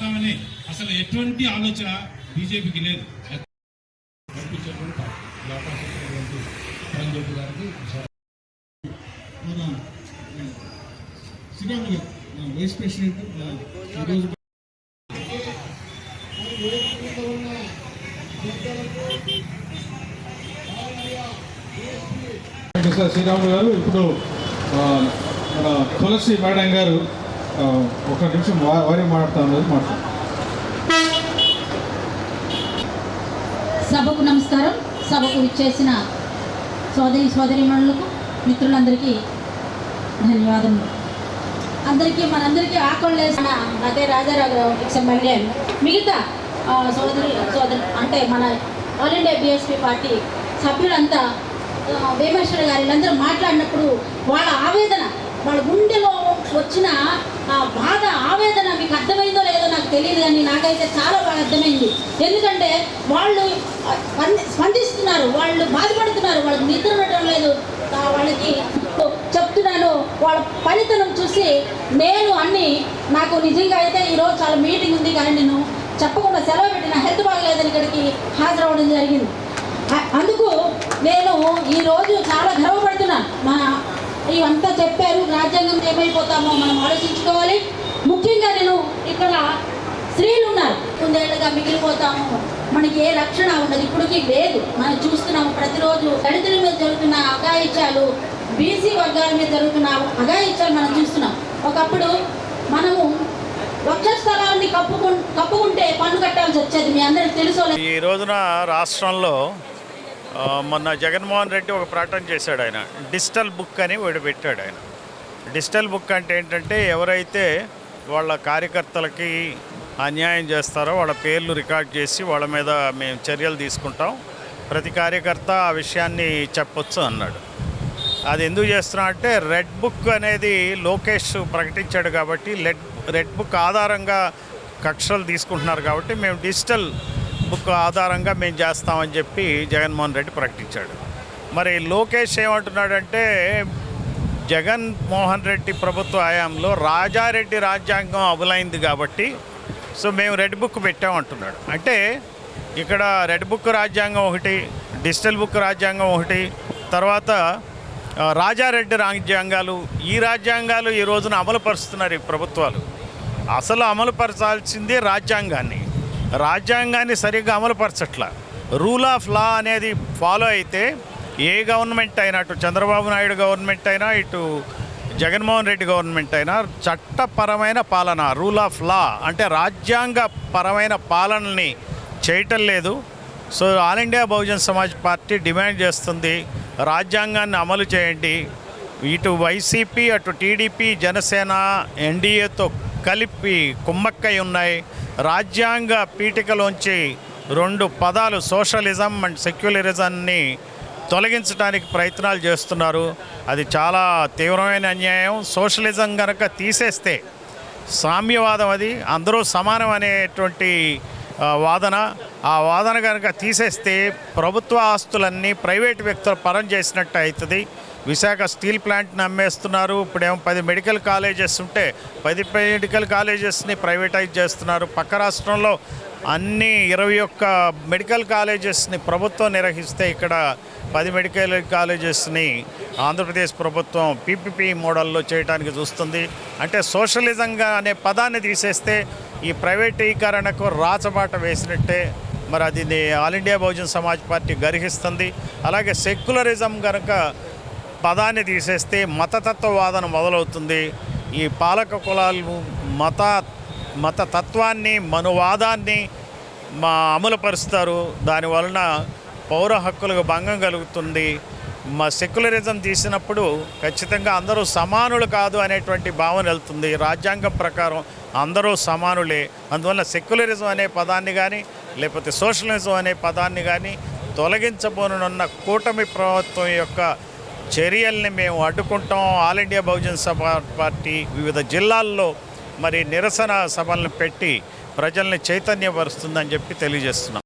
పెడదామని అసలు ఎటువంటి ఆలోచన బీజేపీకి లేదు. గారికి మన శ్రీరాములు గారు వైస్ ప్రెసిడెంట్ ఈరోజు సార్ శ్రీరాములు గారు ఇప్పుడు మన తులసి మేడం గారు ఒక నిమిషం వారి మాట్లాడతాను మాట్లాడు. సభకు నమస్కారం. సభకు ఇచ్చేసిన సోదరి సోదరిమణులకు మిత్రులందరికీ ధన్యవాదములు. అందరికీ మనందరికీ ఆకళ్ళేసిన అదే రాజారావు ఎమ్మెల్యే మిగతా సోదరి సోదరి అంటే మన ఆల్ ఇండియా బిఎస్పీ పార్టీ సభ్యులంతా భీమేశ్వర గారు వీళ్ళందరూ మాట్లాడినప్పుడు వాళ్ళ ఆవేదన వాళ్ళ గుండెలో వచ్చిన ఆ బాధ ఆవేదన మీకు అర్థమైందో లేదో నాకు తెలియదు కానీ నాకైతే చాలా బాగా అర్థమైంది. ఎందుకంటే వాళ్ళు స్పందిస్తున్నారు వాళ్ళు బాధపడుతున్నారు వాళ్ళకి నిద్ర ఉండటం లేదు. వాళ్ళకి చెప్తున్నాను వాళ్ళ పనితనం చూసి నేను అన్ని నాకు నిజంగా అయితే ఈరోజు చాలా మీటింగ్ ఉంది కానీ నేను చెప్పకుండా సెలవు పెట్టిన హెల్త్ బాగలేదని ఇక్కడికి హాజరవ్వడం జరిగింది. అందుకు నేను ఈరోజు చాలా గర్వపడుతున్నాను. మన ఇవంతా చెప్పారు. రాజ్యాంగం ఏమైపోతామో మనం ఆలోచించుకోవాలి. ముఖ్యంగా నేను ఇక్కడ స్త్రీలు ఉన్నారు. కొందేళ్ళుగా మిగిలిపోతాము. మనకి ఏ రక్షణ ఉండదు. ఇప్పటికీ లేదు. మనం చూస్తున్నాము ప్రతిరోజు దళితుల మీద జరుగుతున్న అఘాయిత్యాలు బీసీ వర్గాల మీద జరుగుతున్న అఘాయిత్యాలు మనం చూస్తున్నాం. ఒకప్పుడు మనము వక్షస్థలాన్ని కప్పుకు కప్పుకుంటే పన్ను కట్టాల్సి వచ్చేది. మీ అందరికి తెలుసు ఈ రోజున రాష్ట్రంలో మొన్న జగన్మోహన్ రెడ్డి ఒక ప్రకటన చేశాడు ఆయన. డిజిటల్ బుక్ అని ఒకటి పెట్టాడు ఆయన. డిజిటల్ బుక్ అంటే ఏంటంటే ఎవరైతే వాళ్ళ కార్యకర్తలకి అన్యాయం చేస్తారో వాళ్ళ పేర్లు రికార్డ్ చేసి వాళ్ళ మీద మేము చర్యలు తీసుకుంటాం. ప్రతి కార్యకర్త ఆ విషయాన్ని చెప్పొచ్చు అన్నాడు. అది ఎందుకు చేస్తున్నా అంటే రెడ్ బుక్ అనేది లోకేష్ ప్రకటించాడు కాబట్టి రెడ్ రెడ్ బుక్ ఆధారంగా కక్షలు తీసుకుంటున్నారు కాబట్టి మేము డిజిటల్ బుక్ ఆధారంగా మేము చేస్తామని చెప్పి జగన్మోహన్ రెడ్డి ప్రకటించాడు. మరి లోకేష్ ఏమంటున్నాడంటే జగన్మోహన్ రెడ్డి ప్రభుత్వ హయాంలో రాజారెడ్డి రాజ్యాంగం అమలైంది కాబట్టి సో మేము రెడ్ బుక్ పెట్టామంటున్నాడు అంటే ఇక్కడ రెడ్ బుక్ రాజ్యాంగం ఒకటి డిజిటల్ బుక్ రాజ్యాంగం ఒకటి తర్వాత రాజారెడ్డి రాజ్యాంగాలు ఈ రాజ్యాంగాలు ఈ రోజున అమలు పరుస్తున్నారు ఈ ప్రభుత్వాలు. అసలు అమలు పరచాల్సిందే రాజ్యాంగాన్ని. రాజ్యాంగాన్ని సరిగ్గా అమలుపరచట్ల. రూల్ ఆఫ్ లా అనేది ఫాలో అయితే ఏ గవర్నమెంట్ అయినా అటు చంద్రబాబు నాయుడు గవర్నమెంట్ అయినా ఇటు జగన్మోహన్ రెడ్డి గవర్నమెంట్ అయినా చట్టపరమైన పాలన రూల్ ఆఫ్ లా అంటే రాజ్యాంగ పరమైన పాలనని చేయటం లేదు. So all India Bahujan Samaj party demand చేస్తుంది రాజ్యాంగాన్ని అమలు చేయండి. ఇటు వైసీపీ అటు టీడీపీ జనసేన ఎన్డీఏతో కలిపి కుమ్మక్కై ఉన్నాయి. రాజ్యాంగ పీఠికలోంచి రెండు పదాలు సోషలిజం అండ్ సెక్యులరిజాన్ని తొలగించడానికి ప్రయత్నాలు చేస్తున్నారు. అది చాలా తీవ్రమైన అన్యాయం. సోషలిజం కనుక తీసేస్తే సామ్యవాదం అది. అందరూ సమానం అనేటువంటి వాదన. ఆ వాదన కనుక తీసేస్తే ప్రభుత్వ ఆస్తులన్నీ ప్రైవేట్ వ్యక్తుల పరం చేసినట్టు అవుతుంది. విశాఖ స్టీల్ ప్లాంట్ని అమ్మేస్తున్నారు ఇప్పుడేమో పది మెడికల్ కాలేజెస్ ఉంటే పది మెడికల్ కాలేజెస్ని ప్రైవేటైజ్ చేస్తున్నారు. పక్క రాష్ట్రంలో అన్ని ఇరవై ఒక్క మెడికల్ కాలేజెస్ని ప్రభుత్వం నిర్వహిస్తే ఇక్కడ పది మెడికల్ కాలేజెస్ని ఆంధ్రప్రదేశ్ ప్రభుత్వం పీపీపీ మోడల్లో చేయడానికి చూస్తుంది. అంటే సోషలిజంగా అనే పదాన్ని తీసేస్తే ఈ ప్రైవేటీకరణకు రాచబాట వేసినట్టే మరి అది all India Bahujan Samaj party గర్హిస్తుంది. అలాగే సెక్యులరిజం కనుక పదాన్ని తీసేస్తే మతతత్వవాదన మొదలవుతుంది. ఈ పాలక కులాలు మత మత తత్వాన్ని మనువాదాన్ని మా అమలుపరుస్తారు. దానివలన పౌర హక్కులకు భంగం కలుగుతుంది. మా సెక్యులరిజం తీసినప్పుడు ఖచ్చితంగా అందరూ సమానులు కాదు అనేటువంటి భావన వెళ్తుంది. రాజ్యాంగం ప్రకారం అందరూ సమానులే. అందువల్ల సెక్యులరిజం అనే పదాన్ని కానీ లేకపోతే సోషలిజం అనే పదాన్ని కానీ తొలగించబోనున్న కూటమి ప్రభుత్వం యొక్క చర్యల్ని మేము అడ్డుకుంటాం. ఆల్ ఇండియా బహుజన్ సభ పార్టీ వివిధ జిల్లాల్లో మరి నిరసన సభలను పెట్టి ప్రజల్ని చైతన్యపరుస్తుందని చెప్పి తెలియజేస్తున్నాం.